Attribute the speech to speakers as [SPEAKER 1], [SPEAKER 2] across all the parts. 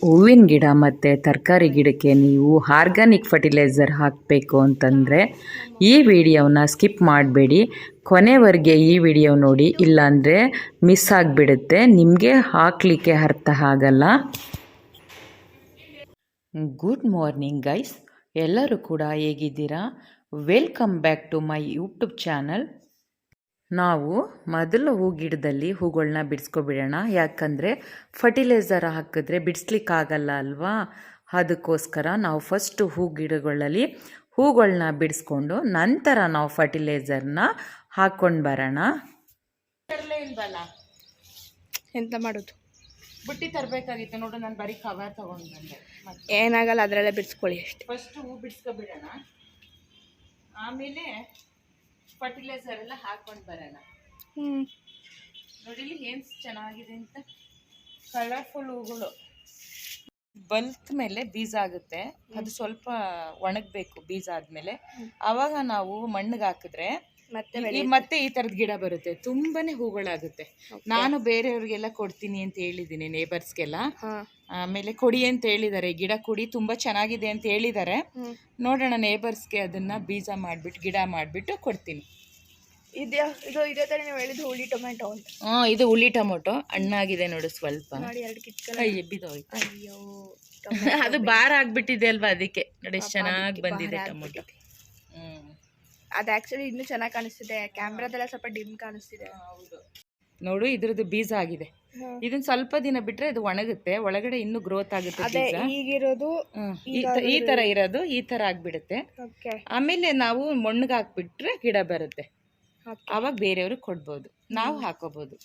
[SPEAKER 1] ಹೂವಿನ ಗಿಡ ಮತ್ತು ತರಕಾರಿ ಗಿಡಕ್ಕೆ ನೀವು ಆರ್ಗ್ಯಾನಿಕ್ ಫರ್ಟಿಲೈಸರ್ ಹಾಕಬೇಕು ಅಂತಂದರೆ ಈ ವಿಡಿಯೋನ ಸ್ಕಿಪ್ ಮಾಡಬೇಡಿ. ಕೊನೆವರೆಗೆ ಈ ವಿಡಿಯೋ ನೋಡಿ, ಇಲ್ಲಾಂದರೆ ಮಿಸ್ ಆಗಿಬಿಡುತ್ತೆ. ನಿಮಗೆ ಹಾಕಲಿಕ್ಕೆ ಅರ್ಥ ಆಗಲ್ಲ. ಗುಡ್ ಮಾರ್ನಿಂಗ್ ಗೈಸ್ ಎಲ್ಲರೂ ಕೂಡ ಹೇಗಿದ್ದೀರಾ? Welcome back to my YouTube channel ನಾವು ಮೊದಲು ಹೂ ಗಿಡದಲ್ಲಿ ಹೂಗಳನ್ನ ಬಿಡಿಸ್ಕೊಬಿಡೋಣ. ಯಾಕಂದರೆ ಫರ್ಟಿಲೈಸರ್ ಹಾಕಿದ್ರೆ ಬಿಡಿಸ್ಲಿಕ್ಕಾಗಲ್ಲ ಅಲ್ವಾ? ಅದಕ್ಕೋಸ್ಕರ ನಾವು ಫಸ್ಟು ಹೂ ಗಿಡಗಳಲ್ಲಿ ಹೂಗಳನ್ನ ಬಿಡಿಸ್ಕೊಂಡು ನಂತರ ನಾವು ಫರ್ಟಿಲೈಸರ್ನ ಹಾಕ್ಕೊಂಡು ಬರೋಣ.
[SPEAKER 2] ಎಂತ ಮಾಡೋದು?
[SPEAKER 1] ಬುಟ್ಟಿ ತರಬೇಕಾಗಿತ್ತು ನೋಡು ನಾನು ಬರೀ ಕವರ್ ತಗೊಂಡು ಬಂದೆ.
[SPEAKER 2] ಏನಾಗಲ್ಲ ಅದರಲ್ಲೇ ಬಿಡಿಸ್ಕೊಳ್ಳಿ ಅಷ್ಟೇ.
[SPEAKER 1] ಫಸ್ಟ್ ಹೂ ಬಿಡಿಸ್ಕೊಬಿಡೋಣ. ಆಮೇಲೆ ಫರ್ಟಿಲೈಸರ್ ಎಲ್ಲ ಹಾಕೊಂಡ್ ಬರೋಣ.
[SPEAKER 2] ಹ್ಞೂ
[SPEAKER 1] ನೋಡಿಲಿ ಏನ್ ಚೆನ್ನಾಗಿದೆ ಅಂತ. ಕಲರ್ಫುಲ್ ಹೂಗಳು. ಬಲ್ಕ್ ಮೇಲೆ ಬೀಜ ಆಗುತ್ತೆ. ಅದು ಸ್ವಲ್ಪ ಒಣಗಬೇಕು ಬೀಜ ಆದ್ಮೇಲೆ. ಅವಾಗ ನಾವು ಮಣ್ಣಿಗೆ ಹಾಕಿದ್ರೆ
[SPEAKER 2] ಮತ್ತೆ
[SPEAKER 1] ಈ ಮತ್ತೆ ಈ ತರದ ಗಿಡ ಬರುತ್ತೆ. ತುಂಬಾನೇ ಹೂಗಳಾಗುತ್ತೆ. ನಾನು ಬೇರೆಯವ್ರಿಗೆಲ್ಲ ಕೊಡ್ತೀನಿ ಅಂತ ಹೇಳಿದ್ದೀನಿ ನೇಬರ್ಸ್ಗೆಲ್ಲ ಆಮೇಲೆ ಕೊಡಿ ಅಂತ ಹೇಳಿದ್ದಾರೆ. ಗಿಡ ಕೊಡಿ ತುಂಬಾ ಚೆನ್ನಾಗಿದೆ ಅಂತ ಹೇಳಿದ್ದಾರೆ. ನೋಡೋಣ ನೇಬರ್ಸ್ಗೆ ಅದನ್ನ ಬೀಜ ಮಾಡ್ಬಿಟ್ಟು ಗಿಡ ಮಾಡ್ಬಿಟ್ಟು ಕೊಡ್ತೀನಿ.
[SPEAKER 2] ಇದ್ಯಾ ಇದು ಇದೇ ಥರ ನೀವು ಹೇಳಿದ್ದು ಹುಳಿ ಟೊಮೆಟೊ ಅಂತ.
[SPEAKER 1] ಹಾ ಇದು ಹುಳಿ ಟೊಮೊಟೊ. ಹಣ್ಣಾಗಿದೆ ನೋಡು ಸ್ವಲ್ಪ.
[SPEAKER 2] ನೋಡಿ ಎರಡು ಕಿತ್ಕಲ
[SPEAKER 1] ಕೈ ಎಬ್ಬಿದೋಯ್ತು.
[SPEAKER 2] ಅಯ್ಯೋ
[SPEAKER 1] ಅದು ಬಾರ ಆಗ್ಬಿಟ್ಟಿದೆ ಅಲ್ವಾ ಅದಕ್ಕೆ? ನೋಡಿ ಎಷ್ಟು ಚೆನ್ನಾಗಿ ಬಂದಿದೆ ಟೊಮೊಟೊ.
[SPEAKER 2] ಅದು ಆಕ್ಚುಲಿ ಇನ್ನು ಚೆನ್ನಾಗಿ ಕಾಣಿಸ್ತಿದೆ. ಕ್ಯಾಮ್ರಾದೆಲ್ಲ ಸ್ವಲ್ಪ ಡಿಮ್ ಕಾಣಿಸ್ತಿದೆ.
[SPEAKER 1] ಹೌದು. ನೋಡು ಇದ್ರದ್ದು ಬೀಜ ಆಗಿದೆ. ಇದನ್ನ ಸ್ವಲ್ಪ ದಿನ ಬಿಟ್ರೆ ಇದು ಒಣಗುತ್ತೆ. ಒಳಗಡೆ ಇನ್ನು ಗ್ರೋತ್ ಆಗುತ್ತೆ
[SPEAKER 2] ಈಗಿರೋದು
[SPEAKER 1] ಈ ತರ ಇರೋದು ಈ ತರ ಆಗ್ಬಿಡುತ್ತೆ. ಆಮೇಲೆ ನಾವು ಮಣ್ಣಿಗೆ ಹಾಕ್ಬಿಟ್ರೆ ಗಿಡ ಬರುತ್ತೆ. ಆವಾಗ ಬೇರೆಯವ್ರಿಗೆ ಕೊಡ್ಬೋದು. ನಾವು ಹಾಕೋಬೋದು.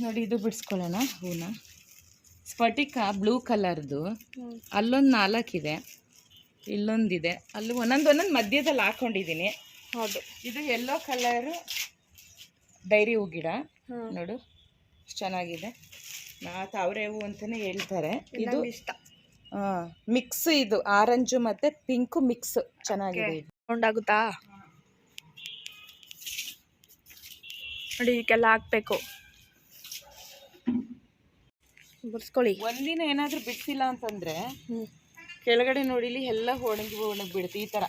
[SPEAKER 1] ನೋಡಿ ಇದು ಬಿಡಿಸ್ಕೊಳ್ಳೋಣ ಹೂನ. ಸ್ಫಟಿಕ ಬ್ಲೂ ಕಲರ್ದು. ಅಲ್ಲೊಂದು ನಾಲ್ಕಿದೆ. ಇಲ್ಲೊಂದಿದೆ. ಅಲ್ಲಿ ಒಂದೊಂದು ಒಂದೊಂದು ಮಧ್ಯದಲ್ಲಿ ಹಾಕೊಂಡಿದ್ದೀನಿ.
[SPEAKER 2] ಹೌದು.
[SPEAKER 1] ಇದು ಎಲ್ಲೋ ಕಲರು ಡೈರಿ ಹೂ ಗಿಡ. ನೋಡು ಚೆನ್ನಾಗಿದೆ. ನಾ ತಾವ್ರೆ ಹೂ ಅಂತಲೇ ಹೇಳ್ತಾರೆ. ಇದು
[SPEAKER 2] ಇಷ್ಟ.
[SPEAKER 1] ಮಿಕ್ಸ್ ಇದು ಆರೆಂಜು ಮತ್ತೆ ಪಿಂಕು ಮಿಕ್ಸ್ ಚೆನ್ನಾಗಿದೆ ಇದು.
[SPEAKER 2] ಉಂಡಾಗುತ್ತಾ ನೋಡಿ ಇದಕ್ಕೆಲ್ಲ ಹಾಕ್ಬೇಕು. ಬರ್ಸ್ಕೊಳ್ಳಿ
[SPEAKER 1] ಒಂದಿನ ಏನಾದ್ರೂ ಬಿಡ್ಸಿಲ್ಲ ಅಂತಂದ್ರೆ ಕೆಳಗಡೆ ನೋಡಿಲಿ ಎಲ್ಲ ಒಣಗಿ ಒಣಗಿ ಬಿಡುತ್ತೆ ಈ ತರ.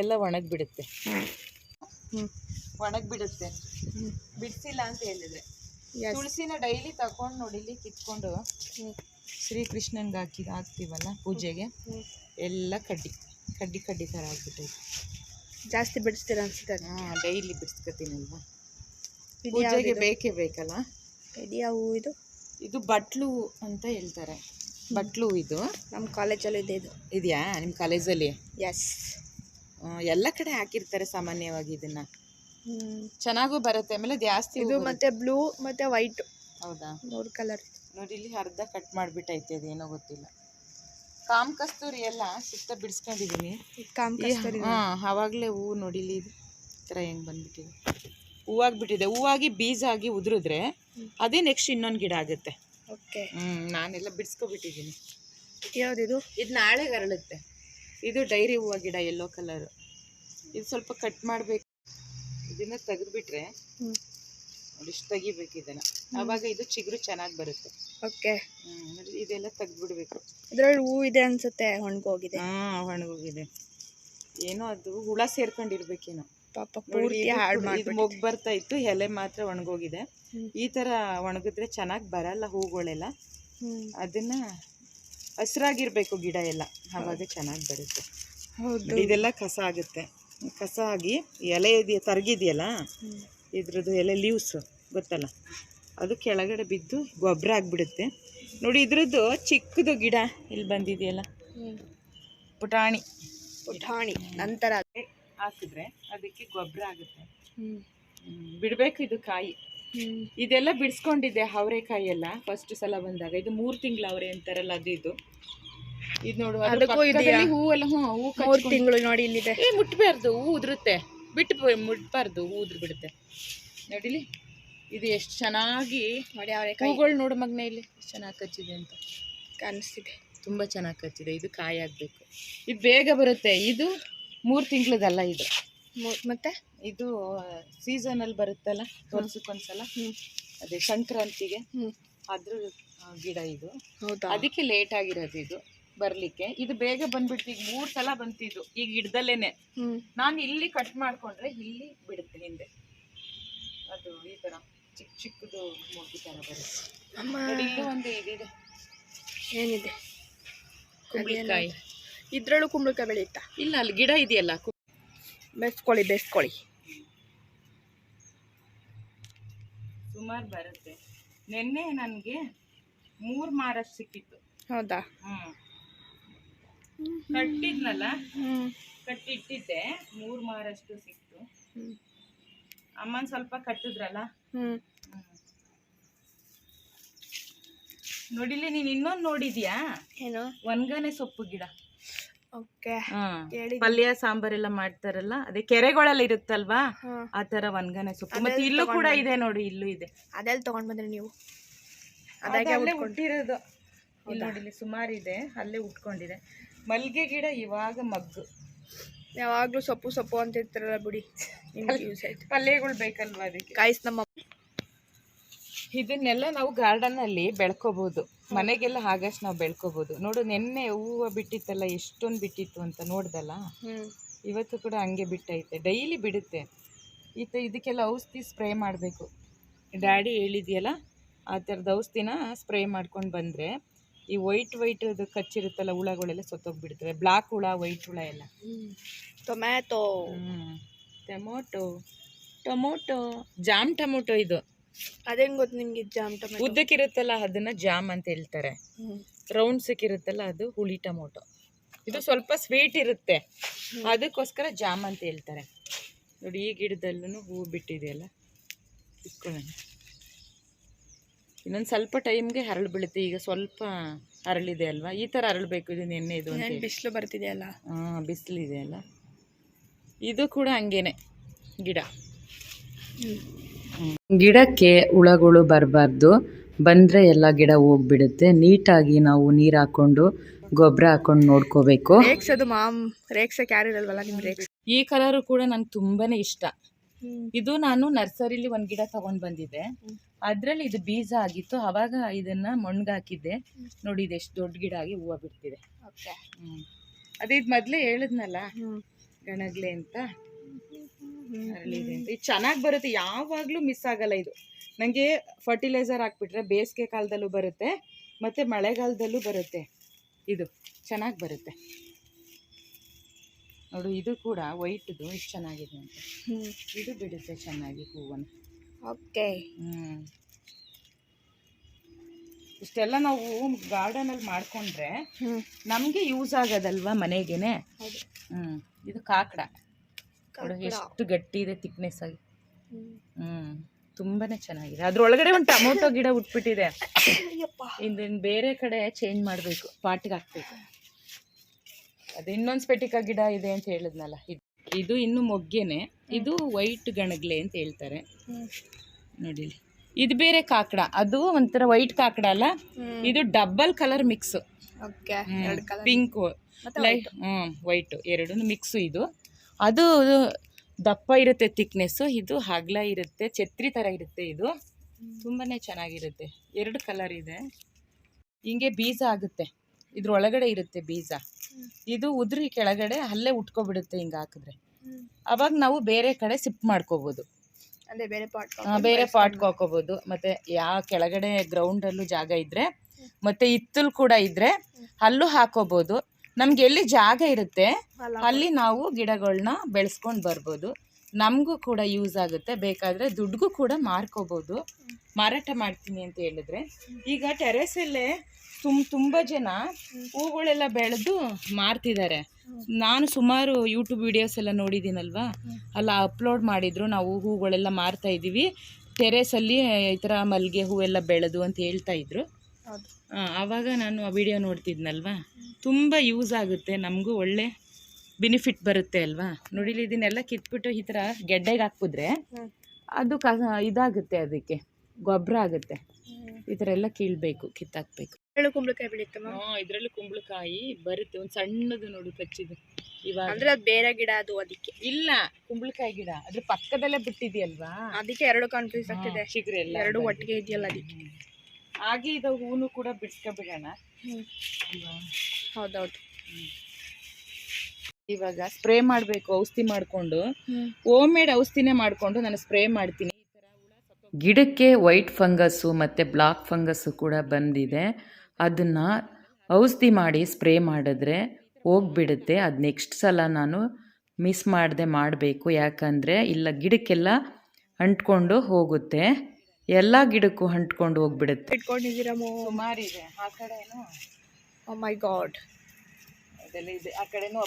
[SPEAKER 1] ಎಲ್ಲ ಒಣಗಿ ಬಿಡುತ್ತೆ. ಒಣಗಿ ಬಿಡುತ್ತೆ. ಬಿಡಿಸಿಲ್ಲ ಅಂತ ಹೇಳಿದ್ರೆ. ತುಳಸಿನ ಡೈಲಿ ತಕೊಂಡು ನೋಡಿಲಿ ಕಿತ್ಕೊಂಡು
[SPEAKER 2] ಶ್ರೀ
[SPEAKER 1] ಶ್ರೀಕೃಷ್ಣನ್ಗೆ ಹಾಕಿ ಹಾಕ್ತೀವಲ್ಲ ಪೂಜೆಗೆ ಎಲ್ಲ ಕಡ್ಡಿ ಕಡ್ಡಿ ಕಡ್ಡಿ ಥರ ಆಗ್ಬಿಟ್ಟೈತೆ.
[SPEAKER 2] ಜಾಸ್ತಿ ಬಿಡಿಸ್ತೀರ ಅನ್ಸುತ್ತೆ
[SPEAKER 1] ಹಾಂ ಡೈಲಿ ಬಿಡಿಸ್ಕೊತೀನಲ್ವ
[SPEAKER 2] ಇದು
[SPEAKER 1] ಪೂಜೆಗೆ ಬೇಕೇ ಬೇಕಲ್ಲ?
[SPEAKER 2] ಇದೆಯಾ ಹೂವು ಇದು?
[SPEAKER 1] ಇದು ಬಟ್ಲು ಅಂತ ಹೇಳ್ತಾರೆ. ಬಟ್ಲು ಇದು.
[SPEAKER 2] ನಮ್ಮ ಕಾಲೇಜಲ್ಲೂ ಇದೆ ಇದು.
[SPEAKER 1] ಇದೆಯಾ? ನಿಮ್ಮ ಕಾಲೇಜಲ್ಲಿ?
[SPEAKER 2] ಎಸ್
[SPEAKER 1] ಎಲ್ಲ ಕಡೆ ಹಾಕಿರ್ತಾರೆ ಸಾಮಾನ್ಯವಾಗಿ ಇದನ್ನ. ಚೆನ್ನಾಗೂ ಬರುತ್ತೆ ಆಮೇಲೆ ಜಾಸ್ತಿ
[SPEAKER 2] ಇದು ಮತ್ತೆ ಬ್ಲೂ ಮತ್ತೆ ವೈಟ್.
[SPEAKER 1] ಹೌದಾ?
[SPEAKER 2] ಮೂರು ಕಲರ್
[SPEAKER 1] ನೋಡಿ ಇಲ್ಲಿ ಅರ್ಧ ಕಟ್ ಮಾಡಿಬಿಟ್ಟೈತೆ ಅದೇನೋ ಗೊತ್ತಿಲ್ಲ. ಕಾಮ್ ಕಸ್ತೂರಿ ಎಲ್ಲ ಸುತ್ತ ಬಿಡಿಸ್ಕೊಂಡಿದ್ದೀನಿ.
[SPEAKER 2] ಕಾಮ್ ಕಸ್ತೂರಿ
[SPEAKER 1] ಹಾಂ ಆವಾಗಲೇ ಹೂವು ನೋಡಿಲಿ. ಇದು ಥರ ಹೆಂಗೆ ಬಂದ್ಬಿಟ್ಟಿದೆ. ಹೂವಾಗ್ಬಿಟ್ಟಿದೆ. ಹೂವಾಗಿ ಬೀಜ ಆಗಿ ಉದುರಿದ್ರೆ ಅದೇ ನೆಕ್ಸ್ಟ್ ಇನ್ನೊಂದು ಗಿಡ ಆಗುತ್ತೆ.
[SPEAKER 2] ಓಕೆ.
[SPEAKER 1] ಹ್ಞೂ ನಾನೆಲ್ಲ ಬಿಡಿಸ್ಕೊಬಿಟ್ಟಿದ್ದೀನಿ.
[SPEAKER 2] ಯಾವ್ದಿದು?
[SPEAKER 1] ಇದು ನಾಳೆ ಅರಳುತ್ತೆ ಇದು ಡೈರಿ ಹೂವು ಗಿಡ ಎಲ್ಲೋ ಕಲರು ಇದು ಸ್ವಲ್ಪ ಕಟ್ ಮಾಡಬೇಕು. ಇದನ್ನ ತೆಗೆದುಬಿಟ್ರೆ ನೋಡಿ ಇಷ್ಟು ತೆಗಿಬೇಕು ಇದನ್ನು ಆವಾಗ ಇದು ಚಿಗುರು ಚೆನ್ನಾಗಿ ಬರುತ್ತೆ.
[SPEAKER 2] ಓಕೆ.
[SPEAKER 1] ಇದೆಲ್ಲ ತೆಗ್ದುಬಿಡ್ಬೇಕು.
[SPEAKER 2] ಇದ್ರಲ್ಲಿ ಹೂ ಇದೆ ಅನ್ಸುತ್ತೆ ಒಣಗೋಗಿದೆ.
[SPEAKER 1] ಹಾಂ ಒಣಗೋಗಿದೆ. ಏನೋ ಅದು ಹುಳ ಸೇರ್ಕೊಂಡಿರ್ಬೇಕೇನೋ.
[SPEAKER 2] ಪಾಪ ಪೂರ್ತಿ ಹಾಳು
[SPEAKER 1] ಇದು ಬರ್ತಾ ಇತ್ತು ಎಲೆ ಮಾತ್ರ ಒಣಗೋಗಿದೆ. ಈ ಥರ ಒಣಗಿದ್ರೆ ಚೆನ್ನಾಗಿ ಬರಲ್ಲ ಹೂಗಳೆಲ್ಲ. ಅದನ್ನ ಹಸಿರಾಗಿರ್ಬೇಕು ಗಿಡ ಎಲ್ಲ ಆವಾಗ ಚೆನ್ನಾಗಿ ಬರುತ್ತೆ.
[SPEAKER 2] ಹೌದು.
[SPEAKER 1] ಇದೆಲ್ಲ ಕಸ ಆಗುತ್ತೆ. ಕಸ ಆಗಿ ಎಲೆ ಇದೆಯಾ ತರಗಿದೆಯಲ್ಲ? ಇದ್ರದ್ದು ಎಲೆ ಲೀವ್ಸ್ ಗೊತ್ತಲ್ಲ? ಅದು ಕೆಳಗಡೆ ಬಿದ್ದು ಗೊಬ್ಬರ ಆಗಿಬಿಡುತ್ತೆ. ನೋಡಿ ಇದ್ರದ್ದು ಚಿಕ್ಕದು ಗಿಡ ಇಲ್ಲಿ ಬಂದಿದೆಯಲ್ಲ? ಪುಟಾಣಿ.
[SPEAKER 2] ಪುಟಾಣಿ. ನಂತರ
[SPEAKER 1] ಹಾಕಿದ್ರೆ ಅದಕ್ಕೆ ಗೊಬ್ಬರ ಆಗುತ್ತೆ. ಬಿಡಬೇಕು ಇದು ಕಾಯಿ. ಇದೆಲ್ಲ ಬಿಡಿಸ್ಕೊಂಡಿದ್ದೆ ಅವರೆಕಾಯಿ ಎಲ್ಲ ಫಸ್ಟ್ ಸಲ ಬಂದಾಗ. ಇದು ಮೂರು ತಿಂಗಳು ಅವರೆ ಅಂತಾರಲ್ಲ ಅದು ಇದು. ಇದು ನೋಡುವ ಹೂವೆಲ್ಲ ಹ್ಞೂ ಹೂ
[SPEAKER 2] ಮೂರು ತಿಂಗಳು ನೋಡಿ ಇಲ್ಲಿದೆ.
[SPEAKER 1] ಏ ಮುಟ್ಬಾರ್ದು ಹೂ ಉದುರುತ್ತೆ. ಬಿಟ್ಟು ಮುಟ್ಬಾರ್ದು ಹೂ ಬಿಡುತ್ತೆ. ನೋಡಿಲಿ? ಇದು ಎಷ್ಟು ಚೆನ್ನಾಗಿ
[SPEAKER 2] ನೋಡಿ
[SPEAKER 1] ನೋಡು ಮಗ್ನೆ ಇಲ್ಲಿ. ಎಷ್ಟು ಚೆನ್ನಾಗಿ ಕಚ್ಚಿದೆ ಅಂತ.
[SPEAKER 2] ಕಾಣಿಸ್ತಿದೆ.
[SPEAKER 1] ತುಂಬ ಚೆನ್ನಾಗಿ ಕಚ್ಚಿದೆ. ಇದು ಕಾಯಿ ಆಗಬೇಕು. ಇದು ಬೇಗ ಬರುತ್ತೆ. ಇದು ಮೂರು ತಿಂಗಳದಲ್ಲ ಇದು.
[SPEAKER 2] ಮತ್ತೆ?
[SPEAKER 1] ಇದು ಸೀಸನಲ್ಲಿ ಬರುತ್ತಲ್ಲ? ವರ್ಷಕ್ಕೊಂದ್ಸಲ ಅದೇ ಸಂಕ್ರಾಂತಿಗೆ.
[SPEAKER 2] ಹ್ಞೂ
[SPEAKER 1] ಅದ್ರ ಗಿಡ ಇದು.
[SPEAKER 2] ಹೌದಾ?
[SPEAKER 1] ಅದಕ್ಕೆ ಲೇಟ್ ಆಗಿರೋದು ಇದು. ಬರ್ಲಿಕ್ಕೆ. ಇದು ಬೇಗ ಬಂದ್ಬಿಡ್ತು. ಈಗ ಮೂರ್ ಸಲ ಬಂತಿದ್ದು. ಈಗ
[SPEAKER 2] ಹಿಡ್ದಲ್ಲೇನೆ.
[SPEAKER 1] ನಾನು ಇಲ್ಲಿ ಕಟ್ ಮಾಡ್ಕೊಂಡ್ರೆ ಇಲ್ಲಿ ಬಿಡುತ್ತೆ ಹಿಂದೆ. ಅದು ಈ ತರ ಚಿಕ್ಕ ಚಿಕ್ಕದು ಮೂರ್ತಿ ತರ ಬರುತ್ತೆ. ಇಲ್ಲೂ ಒಂದು ಇದಿದೆ
[SPEAKER 2] ಏನಿದೆ?
[SPEAKER 1] ಕುಂಬಳಕಾಯಿ.
[SPEAKER 2] ಇದ್ರಲ್ಲೂ ಕುಂಬಳಕಾಯಿ ಬೆಳೆಯುತ್ತಾ?
[SPEAKER 1] ಇಲ್ಲ ಅಲ್ಲಿ ಗಿಡ ಇದೆಯಲ್ಲ
[SPEAKER 2] ಬೆಸ್ಕೊಳ್ಳಿ ಬೆಸ್ಕೊಳ್ಳಿ
[SPEAKER 1] ಸುಮಾರು ಬರುತ್ತೆ. ನಿನ್ನೆ ನನಗೆ ಮೂರು ಮಾರಷ್ಟು ಸಿಕ್ಕಿತ್ತು.
[SPEAKER 2] ಹೌದಾ?
[SPEAKER 1] ಹ್ಮ್. ಕಟ್ಟಿದ್ನಲ್ಲ? ಕಟ್ಟಿಟ್ಟಿದ್ದೆ. ಮೂರು ಮಾರಷ್ಟು ಸಿಕ್ತು. ಅಮ್ಮನ್ ಸ್ವಲ್ಪ ಕಟ್ಟಿದ್ರಲ್ಲ? ನೋಡಿಲಿ ನೀನ್ ಇನ್ನೊಂದ್ ನೋಡಿದ್ಯಾ?
[SPEAKER 2] ಏನು?
[SPEAKER 1] ಒನ್ಗನೆ ಸೊಪ್ಪು ಗಿಡ.
[SPEAKER 2] ಓಕೆ.
[SPEAKER 1] ಪಲ್ಯ ಸಾಂಬಾರೆಲ್ಲ ಮಾಡ್ತಾರಲ್ಲ? ಅದೇ ಕೆರೆಗಳಲ್ಲಿ ಇರುತ್ತಲ್ವಾ? ಆ ತರ ಒನ್ಗನೆ ಸೊಪ್ಪು. ಮತ್ತೆ ಇಲ್ಲೂ ಕೂಡ ಇದೆ ನೋಡಿ ಇಲ್ಲೂ ಇದೆ.
[SPEAKER 2] ಅದೆಲ್ಲ ತಗೊಂಡ್ ಬಂದ್ರಿ ನೀವು?
[SPEAKER 1] ಅದಾಗೆ ಅಲ್ಲೇ ಹುಟ್ಟಿರೋದು. ಇಲ್ಲಿ ನೋಡಿ ಇಲ್ಲಿ ಸುಮಾರು ಇದೆ. ಅಲ್ಲೇ ಉಟ್ಕೊಂಡಿದೆ. ಮಲ್ಗೆ ಗಿಡ ಇವಾಗ ಮಗ್ಗು.
[SPEAKER 2] ಯಾವಾಗ್ಲೂ ಸೊಪ್ಪು ಸೊಪ್ಪು ಅಂತ ಇರ್ತಾರಲ್ಲ ಬಿಡಿ. ನಿಮ್ಗೆ ಯೂಸ್ ಆಯ್ತು.
[SPEAKER 1] ಪಲ್ಯಗಳು ಬೇಕಲ್ವಾ ಅದಕ್ಕೆ?
[SPEAKER 2] ಕಾಯಿಸ್ ನಮ್ಮ
[SPEAKER 1] ಇದನ್ನೆಲ್ಲ ನಾವು ಗಾರ್ಡನ್ ಅಲ್ಲಿ ಬೆಳ್ಕೋಬಹುದು ಮನೆಗೆಲ್ಲ ಹಾಗಷ್ಟು ನಾವು ಬೆಳ್ಕೋಬಹುದು ನೋಡು ನಿನ್ನೆ ಹೂವು ಬಿಟ್ಟಿತ್ತಲ್ಲ ಎಷ್ಟೊಂದು ಬಿಟ್ಟಿತ್ತು ಅಂತ ನೋಡ್ದಲ್ಲ? ಇವತ್ತು ಕೂಡ ಹಂಗೆ ಬಿಟ್ಟೈತೆ. ಡೈಲಿ ಬಿಡುತ್ತೆ. ಈತ ಇದಕ್ಕೆಲ್ಲ ಔಷಧಿ ಸ್ಪ್ರೇ ಮಾಡಬೇಕು. ಡ್ಯಾಡಿ ಹೇಳಿದೆಯಲ್ಲ ಆ ಥರದ ಔಷಧಿನ ಸ್ಪ್ರೇ ಮಾಡ್ಕೊಂಡು ಬಂದರೆ ಈ ವೈಟ್ ವೈಟ್ ಅದು ಕಚ್ಚಿರುತ್ತಲ್ಲ ಹುಳಗಳೆಲ್ಲ ಸತ್ತೋಗ್ಬಿಡ್ತವೆ ಬ್ಲಾಕ್ ಹುಳ ವೈಟ್ ಹುಳ ಎಲ್ಲ.
[SPEAKER 2] Tomato
[SPEAKER 1] tomato tomato jam tomato ಇದು.
[SPEAKER 2] ಅದೇನ್ ಗೊತ್ತು ನಿಮಗೆ ಜಾಮ್ ಟೊಮೊಟೊ?
[SPEAKER 1] ಉದ್ದಕ್ಕಿರುತ್ತಲ್ಲ ಅದನ್ನ ಜಾಮ್ ಅಂತ ಹೇಳ್ತಾರೆ. ರೌಂಡ್ ಸಿಕ್ಕಿರುತ್ತಲ್ಲ ಅದು ಹುಳಿ ಟೊಮೊಟೊ. ಇದು ಸ್ವಲ್ಪ ಸ್ವೀಟ್ ಇರುತ್ತೆ. ಅದಕ್ಕೋಸ್ಕರ ಜಾಮ್ ಅಂತ ಹೇಳ್ತಾರೆ. ನೋಡಿ ಈ ಗಿಡದಲ್ಲೂ ಹೂವು ಬಿಟ್ಟಿದೆಯಲ್ಲ? ಇಟ್ಕೊಳ್ಳೋಣ. ಇನ್ನೊಂದು ಸ್ವಲ್ಪ ಟೈಮ್ಗೆ ಹರಳು ಬೀಳುತ್ತೆ. ಈಗ ಸ್ವಲ್ಪ ಅರಳಿದೆ ಅಲ್ವಾ? ಈ ಥರ ಅರಳಬೇಕು ಇದು ನೆನ್ನೆ ಇದು ಬಿಸಿಲು ಬರ್ತಿದೆ
[SPEAKER 2] ಬಿಸಿಲು ಬರ್ತಿದೆಯಲ್ಲ
[SPEAKER 1] ಹಾಂ ಬಿಸಿಲಿದೆ ಅಲ್ಲ. ಇದು ಕೂಡ ಹಂಗೇನೆ. ಗಿಡ. ಗಿಡಕ್ಕೆ ಹುಳಗಳು ಬರಬಾರ್ದು. ಬಂದರೆ ಎಲ್ಲ ಗಿಡ ಹೋಗ್ಬಿಡುತ್ತೆ. ನೀಟಾಗಿ ನಾವು ನೀರು ಹಾಕ್ಕೊಂಡು ಗೊಬ್ಬರ ಹಾಕೊಂಡು ನೋಡ್ಕೋಬೇಕು.
[SPEAKER 2] ಅದು ಮಾಮ್ ರೇಕ್ಸಕ್ಕೆ ಯಾರು ಇರಲ್ವಲ್ಲ ರೇಕ್ಸ್
[SPEAKER 1] ಈ ಕಲರು ಕೂಡ ನಂಗೆ ತುಂಬಾನೇ ಇಷ್ಟ. ಇದು ನಾನು ನರ್ಸರಿಲಿ ಒಂದು ಗಿಡ ತಗೊಂಡ್ ಬಂದಿದ್ದೆ. ಅದರಲ್ಲಿ ಇದು ಬೀಜ ಆಗಿತ್ತು. ಅವಾಗ ಇದನ್ನ ಮಣ್ಗಾಕಿದ್ದೆ ನೋಡಿ ಇದು ಎಷ್ಟು ದೊಡ್ಡ ಗಿಡ ಆಗಿ ಹೂವು ಬಿಡ್ತಿದೆ.
[SPEAKER 2] ಓಕೆ.
[SPEAKER 1] ಹ್ಮ್. ಅದೇ ಇದು ಮೊದಲೇ ಹೇಳಿದ್ನಲ್ಲ? ಗಣಗ್ಲೆ ಅಂತ? ಅರಳಿದೆ ಅಂತ. ಇದು ಚೆನ್ನಾಗಿ ಬರುತ್ತೆ. ಯಾವಾಗಲೂ ಮಿಸ್ ಆಗಲ್ಲ ಇದು. ನನಗೆ ಫರ್ಟಿಲೈಸರ್ ಹಾಕ್ಬಿಟ್ರೆ ಬೇಸಿಗೆ ಕಾಲದಲ್ಲೂ ಬರುತ್ತೆ ಮತ್ತು ಮಳೆಗಾಲದಲ್ಲೂ ಬರುತ್ತೆ. ಇದು ಚೆನ್ನಾಗಿ ಬರುತ್ತೆ. ನೋಡು ಇದು ಕೂಡ ವೈಟ್ದು ಇಷ್ಟು ಚೆನ್ನಾಗಿದೆ ಅಂತ. ಇದು ಬಿಡುತ್ತೆ ಚೆನ್ನಾಗಿ ಹೂವನ್ನು.
[SPEAKER 2] ಓಕೆ.
[SPEAKER 1] ಹ್ಞೂ ಇಷ್ಟೆಲ್ಲ ನಾವು ಗಾರ್ಡನಲ್ಲಿ ಮಾಡ್ಕೊಂಡ್ರೆ ನಮಗೆ ಯೂಸ್ ಆಗೋದಲ್ವಾ ಮನೆಗೇನೆ? ಹ್ಞೂ ಇದು ಕಾಕಡ. ಎಷ್ಟು ಗಟ್ಟಿ ಇದೆ ತಿಕ್ನೆಸ್ ಆಗಿ.
[SPEAKER 2] ಹ್ಮ್.
[SPEAKER 1] ತುಂಬಾ ಚೆನ್ನಾಗಿದೆ. ಅದ್ರೊಳಗಡೆ ಒಂದು ಟೊಮೊಟೊ ಗಿಡ ಉಟ್ಬಿಟ್ಟಿದೆ ಇಂದಿನ ಬೇರೆ ಕಡೆ ಚೇಂಜ್ ಮಾಡಬೇಕು ಪಾಟಿಗೆ ಹಾಕ್ಬೇಕು. ಅದು ಇನ್ನೊಂದು ಸ್ಪೆಟಿಕ ಗಿಡ ಇದೆ ಅಂತ ಹೇಳಿದ್ನಲ್ಲ. ಇದು ಇದು ಇನ್ನು ಮೊಗ್ಗೆನೆ. ಇದು ವೈಟ್ ಗಣಗ್ಲೆ ಅಂತ ಹೇಳ್ತಾರೆ. ನೋಡಿ ಇದು ಬೇರೆ ಕಾಕಡ. ಅದು ಒಂಥರ ವೈಟ್ ಕಾಕಡ ಅಲ್ಲ? ಇದು ಡಬಲ್ ಕಲರ್ ಮಿಕ್ಸ್.
[SPEAKER 2] ಎರಡು
[SPEAKER 1] ಪಿಂಕ್ ಲೈಟ್. ಹ್ಞೂ ವೈಟು. ಮಿಕ್ಸ್ ಮಿಕ್ಸು ಇದು. ಅದು ದಪ್ಪ ಇರುತ್ತೆ ತಿಕ್ನೆಸ್ಸು ಇದು ಹಗ್ಲ ಇರುತ್ತೆ. ಛತ್ರಿ ಥರ ಇರುತ್ತೆ ಇದು. ತುಂಬಾ ಚೆನ್ನಾಗಿರುತ್ತೆ. ಎರಡು ಕಲರ್ ಇದೆ. ಹಿಂಗೆ ಬೀಜ ಆಗುತ್ತೆ. ಇದ್ರ ಒಳಗಡೆ ಇರುತ್ತೆ ಬೀಜ. ಇದು ಉದ್ರಿ ಕೆಳಗಡೆ ಅಲ್ಲೇ ಉಟ್ಕೊಬಿಡುತ್ತೆ ಹಿಂಗೆ ಹಾಕಿದ್ರೆ. ಅವಾಗ ನಾವು ಬೇರೆ ಕಡೆ ಸಿಪ್ ಮಾಡ್ಕೋಬೋದು.
[SPEAKER 2] ಬೇರೆ ಪಾಟ್
[SPEAKER 1] ಹಾಕೋಬಹುದು ಬೇರೆ ಪಾಟ್ಗೆ ಹಾಕೋಬೋದು. ಮತ್ತು ಯಾವ ಕೆಳಗಡೆ ಗ್ರೌಂಡಲ್ಲೂ ಜಾಗ ಇದ್ರೆ ಮತ್ತೆ ಇತ್ತಲು ಕೂಡ ಇದ್ರೆ ಅಲ್ಲೂ ಹಾಕೋಬಹುದು ನಮ್ಗೆ ಎಲ್ಲಿ ಜಾಗ ಇರುತ್ತೆ
[SPEAKER 2] ಅಲ್ಲಿ
[SPEAKER 1] ನಾವು ಗಿಡಗಳನ್ನ ಬೆಳೆಸ್ಕೊಂಡು ಬರ್ಬೋದು. ನಮಗೂ ಕೂಡ ಯೂಸ್ ಆಗುತ್ತೆ. ಬೇಕಾದರೆ ದುಡ್ಡಿಗೂ ಕೂಡ ಮಾರ್ಕೋಬೋದು. ಮಾರಾಟ ಮಾಡ್ತೀನಿ ಅಂತ ಹೇಳಿದ್ರೆ. ಈಗ ಟೆರೆಸಲ್ಲೇ ತುಮ್ ತುಂಬ ಜನ ಹೂಗಳೆಲ್ಲ ಬೆಳೆದು ಮಾರ್ತಿದ್ದಾರೆ. ನಾನು ಸುಮಾರು ಯೂಟ್ಯೂಬ್ ವಿಡಿಯೋಸ್ ಎಲ್ಲ ನೋಡಿದ್ದೀನಲ್ವಾ? ಅಲ್ಲ ಅಪ್ಲೋಡ್ ಮಾಡಿದ್ರು ನಾವು ಹೂಗಳೆಲ್ಲ ಮಾರ್ತಾ ಇದ್ದೀವಿ. ಟೆರೆಸಲ್ಲಿ ಈ ಥರ ಮಲ್ಲಿಗೆ ಹೂವೆಲ್ಲ ಬೆಳೆದು ಅಂತ ಹೇಳ್ತಾ ಇದ್ರು. ಆವಾಗ ನಾನು ಆ ವಿಡಿಯೋ ನೋಡ್ತಿದ್ನಲ್ವಾ? ತುಂಬ ಯೂಸ್ ಆಗುತ್ತೆ. ನಮಗೂ ಒಳ್ಳೆ ಬೆನಿಫಿಟ್ ಬರುತ್ತೆ ಅಲ್ವಾ? ನೋಡಿಲಿ ಇದನ್ನೆಲ್ಲ ಕಿತ್ಬಿಟ್ಟು ಈ ಥರ ಗೆಡ್ಡೆಗೆ ಹಾಕಿದ್ರೆ ಅದು ಕ ಇದಾಗುತ್ತೆ ಅದಕ್ಕೆ. ಗೊಬ್ಬರ ಆಗುತ್ತೆ. ಈ ಥರ ಎಲ್ಲ ಕೀಳಬೇಕು ಕಿತ್ತಾಕ್ಬೇಕು.
[SPEAKER 2] ಎಳ್ಳು ಕುಂಬಳಕಾಯಿ ಬೆಳೀತಮ್ಮ
[SPEAKER 1] ಹಾಂ ಇದರಲ್ಲಿ ಕುಂಬಳಕಾಯಿ ಬರುತ್ತೆ. ಒಂದು ಸಣ್ಣದು ನೋಡು ಕಚ್ಚಿದು ಇವಾಗ.
[SPEAKER 2] ಅಂದ್ರೆ ಅದು ಬೇರೆ ಗಿಡ ಅದು ಅದಕ್ಕೆ?
[SPEAKER 1] ಇಲ್ಲ ಕುಂಬಳಕಾಯಿ ಗಿಡ. ಅದ್ರ ಪಕ್ಕದಲ್ಲೇ ಬಿಟ್ಟಿದೆಯಲ್ವಾ?
[SPEAKER 2] ಅದಕ್ಕೆ ಎರಡು ಕಾನ್ಫ್ಯೂಸ್ ಆಗ್ತಿದೆ.
[SPEAKER 1] ಚಿಗುರು ಎಲ್ಲ
[SPEAKER 2] ಎರಡು ಒಟ್ಟಿಗೆ ಇದೆಯಲ್ಲ ಅದಕ್ಕೆ.
[SPEAKER 1] ಹಾಗೆ ಇದು ಹೂನು ಕೂಡ ಬಿಡ್ಸ್ಕೊಬಿಡೋಣ.
[SPEAKER 2] ಹೌದೌದು.
[SPEAKER 1] ಇವಾಗ ಸ್ಪ್ರೇ ಮಾಡಬೇಕು ಔಷಧಿ ಮಾಡಿಕೊಂಡು.
[SPEAKER 2] ಹ್ಮ್.
[SPEAKER 1] ಹೋಮ್ ಮೇಡ್ ಔಷಧಿನೇ ಮಾಡಿಕೊಂಡು ನಾನು ಸ್ಪ್ರೇ ಮಾಡ್ತೀನಿ. ಗಿಡಕ್ಕೆ ವೈಟ್ ಫಂಗಸ್ಸು ಮತ್ತು ಬ್ಲಾಕ್ ಫಂಗಸ್ಸು ಕೂಡ ಬಂದಿದೆ. ಅದನ್ನು ಔಷಧಿ ಮಾಡಿ ಸ್ಪ್ರೇ ಮಾಡಿದ್ರೆ ಹೋಗ್ಬಿಡುತ್ತೆ. ಅದು ನೆಕ್ಸ್ಟ್ ಸಲ ನಾನು ಮಿಸ್ ಮಾಡದೆ ಮಾಡಬೇಕು. ಯಾಕಂದರೆ ಇಲ್ಲ ಗಿಡಕ್ಕೆಲ್ಲ ಅಂಟ್ಕೊಂಡು ಹೋಗುತ್ತೆ. ಎಲ್ಲ ಗಿಡಕ್ಕೂ ಅಂಟ್ಕೊಂಡು ಹೋಗ್ಬಿಡುತ್ತೆ.
[SPEAKER 2] ಇಟ್ಕೊಂಡಿದ್ದೀರಾ ಮೋ
[SPEAKER 1] ಸುಮಾರಿದೆ. ಆ
[SPEAKER 2] ಓ ಮೈ ಗಾಡ್
[SPEAKER 1] ಅದೆಲ್ಲ ಇದೆ. ಆ ಕಡೆನೂ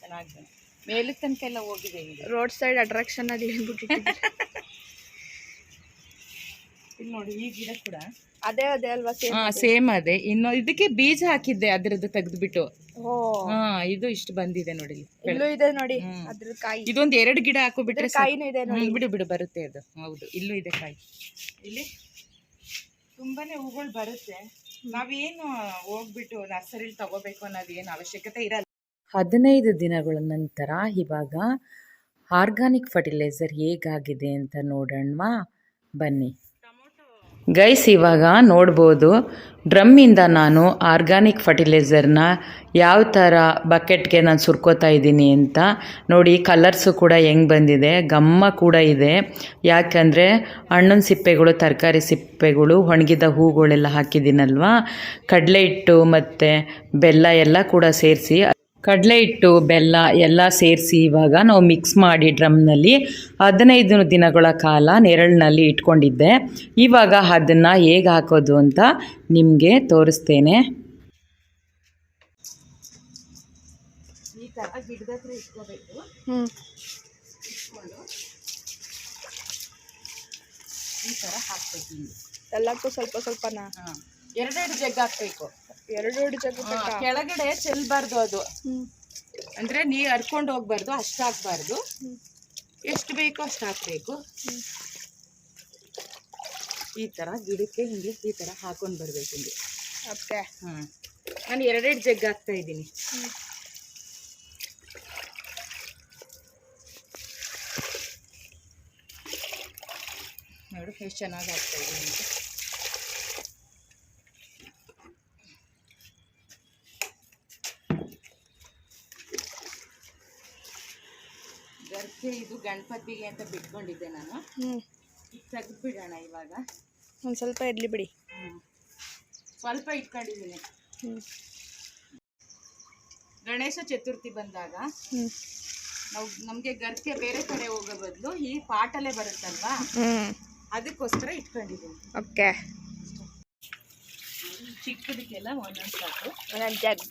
[SPEAKER 1] ಚೆನ್ನಾಗಿ ಮೇಲಕ್ಕೆ ತನಕ ಎಲ್ಲ ಹೋಗಿದೆ ಹಿಂಗೆ
[SPEAKER 2] ರೋಡ್ ಸೈಡ್ ಅಟ್ರಾಕ್ಷನ್ ಅದು ಹೇಳ್ಬಿಟ್ಟಿದೆ
[SPEAKER 1] ಇಲ್ಲಿ ನೋಡಿ ಈ ಗಿಡ ಕೂಡ.
[SPEAKER 2] ಅದೇ ಅದೇ ಅಲ್ವಾ ಸೇಮ್
[SPEAKER 1] ಹಾ ಸೇಮ್ ಅದೇ. ಇನ್ನು ಇದಕ್ಕೆ ಬೀಜ ಹಾಕಿದ್ದೆ ಅದ್ರದ್ದು ತೆಗೆದ್ಬಿಟ್ಟು.
[SPEAKER 2] ಓ.
[SPEAKER 1] ಹಾ ಇದು ಇಷ್ಟು ಬಂದಿದೆ ನೋಡಿ. ಇಲ್ಲೂ
[SPEAKER 2] ಇದೆ ನೋಡಿ
[SPEAKER 1] ಹ್ಮ್.
[SPEAKER 2] ಅದ್ರ ಕಾಯಿ.
[SPEAKER 1] ಇದೊಂದು ಎರಡು ಗಿಡ ಹಾಕೋಬಿಟ್ರೆ
[SPEAKER 2] ಇದ್ರ ಕಾಯಿನೂ ಇದೆ ನೋಡಿ.
[SPEAKER 1] ಬಿಡು ಬಿಡು ಬರುತ್ತೆ ಅದು. ಹೌದು ಇಲ್ಲೂ ಇದೆ ಕಾಯಿ. ಇಲ್ಲಿ ತುಂಬಾನೇ ಹೂಗಳು ಬರುತ್ತೆ. ನಾವೇನು ಹೋಗ್ಬಿಟ್ಟು ನರ್ಸರಿಲಿ ತಗೋಬೇಕು ಅನ್ನೋದು ಏನು ಅವಶ್ಯಕತೆ ಇರಲ್ಲ. ಹದಿನೈದು ದಿನಗಳ ನಂತರ ಇವಾಗ ಆರ್ಗಾನಿಕ್ ಫರ್ಟಿಲೈಸರ್ ಹೇಗಾಗಿದೆ ಅಂತ ನೋಡೋಣವಾ? ಬನ್ನಿ. ಗೈಸ್, ಇವಾಗ ನೋಡ್ಬೋದು. ಡ್ರಮ್ಮಿಂದ ನಾನು ಆರ್ಗಾನಿಕ್ ಫರ್ಟಿಲೈಸರ್ನ ಯಾವ ಥರ ಬಕೆಟ್ಗೆ ನಾನು ಸುರ್ಕೋತಾ ಇದ್ದೀನಿ ಅಂತ ನೋಡಿ, ಕಲರ್ಸು ಕೂಡ ಹೆಂಗೆ ಬಂದಿದೆ, ಗಮ್ಮ ಕೂಡ ಇದೆ. ಯಾಕಂದರೆ ಹಣ್ಣಿನ ಸಿಪ್ಪೆಗಳು, ತರಕಾರಿ ಸಿಪ್ಪೆಗಳು, ಒಣಗಿದ ಹೂಗಳೆಲ್ಲ ಹಾಕಿದ್ದೀನಲ್ವ? ಕಡಲೆ ಹಿಟ್ಟು ಮತ್ತು ಬೆಲ್ಲ ಎಲ್ಲ ಕೂಡ ಸೇರಿಸಿ ಕಡಲೆ ಹಿಟ್ಟು ಬೆಲ್ಲ ಎಲ್ಲ ಸೇರಿಸಿ ಇವಾಗ ನಾವು ಮಿಕ್ಸ್ ಮಾಡಿ ಡ್ರಮ್ನಲ್ಲಿ ಹದಿನೈದು ದಿನಗಳ ಕಾಲ ನೆರಳಿನಲ್ಲಿ ಇಟ್ಕೊಂಡಿದ್ದೆ. ಇವಾಗ ಅದನ್ನು ಹೇಗೆ ಹಾಕೋದು ಅಂತ ನಿಮಗೆ ತೋರಿಸ್ತೇನೆ. ಈ ಥರ ಗಿಡದ ಹತ್ರ ಇಟ್ಕೋಬೇಕು.
[SPEAKER 2] ಹ್ಮ್.
[SPEAKER 1] ಈ ಥರ ಹಾಕ್ಬೇಕು ಹಿಂಗೆ
[SPEAKER 2] ಎಲ್ಲಕ್ಕೂ ಸ್ವಲ್ಪ ಸ್ವಲ್ಪನಾ?
[SPEAKER 1] ಎರಡೆರಡು ಜಗ್ ಹಾಕ್ಬೇಕು.
[SPEAKER 2] ಎರಡು
[SPEAKER 1] ಕೆಳಗಡೆ ಚೆಲ್ಬಾರ್ದು ಅದು. ಅಂದ್ರೆ ನೀ ನೀರು ಹರ್ಕೊಂಡು ಹೋಗ್ಬಾರ್ದು ಅಷ್ಟು ಹಾಕ್ಬಾರ್ದು ಎಷ್ಟು ಬೇಕೋ ಅಷ್ಟು ಹಾಕ್ಬೇಕು. ಈ ಥರ ಗಿಡಕ್ಕೆ ಹಿಂಗೆ ಈ ಥರ ಹಾಕೊಂಡು ಬರ್ಬೇಕು ಹಿಂಗೆ.
[SPEAKER 2] ಓಕೆ
[SPEAKER 1] ಹಾಂ. ನಾನು ಎರಡೆರಡು ಜಗ್ ಹಾಕ್ತಾ ಇದ್ದೀನಿ. ನೋಡು ಎಷ್ಟು ಚೆನ್ನಾಗಿ ಹಾಕ್ತಾ ಇದ್ದೀನಿ ಗರ್ಭೆ ಇದು ಗಣಪತಿಗೆ ಅಂತ ಬಿಟ್ಕೊಂಡಿದ್ದೆ ನಾನು.
[SPEAKER 2] ಹ್ಮ್.
[SPEAKER 1] ಬಿಡೋಣ ಇವಾಗ.
[SPEAKER 2] ಒಂದು ಸ್ವಲ್ಪ ಇಡ್ಲಿ ಬಿಡಿ.
[SPEAKER 1] ಸ್ವಲ್ಪ ಇಟ್ಕೊಂಡಿದ್ದೀನಿ. ಗಣೇಶ ಚತುರ್ಥಿ ಬಂದಾಗ ನಾವು ನಮಗೆ ಗರ್ಕೆ ಬೇರೆ ಕಡೆ ಹೋಗೋ ಬದಲು ಈ ಪಾಟಲ್ಲೇ ಬರುತ್ತಲ್ವಾ? ಅದಕ್ಕೋಸ್ಕರ ಇಟ್ಕೊಂಡಿದ್ದೀನಿ.
[SPEAKER 2] ಓಕೆ.
[SPEAKER 1] ಚಿಕ್ಕದಕ್ಕೆಲ್ಲ ಒಂದೊಂದು ಸಾಕು.
[SPEAKER 2] ಒಂದೊಂದು ಜಗ್.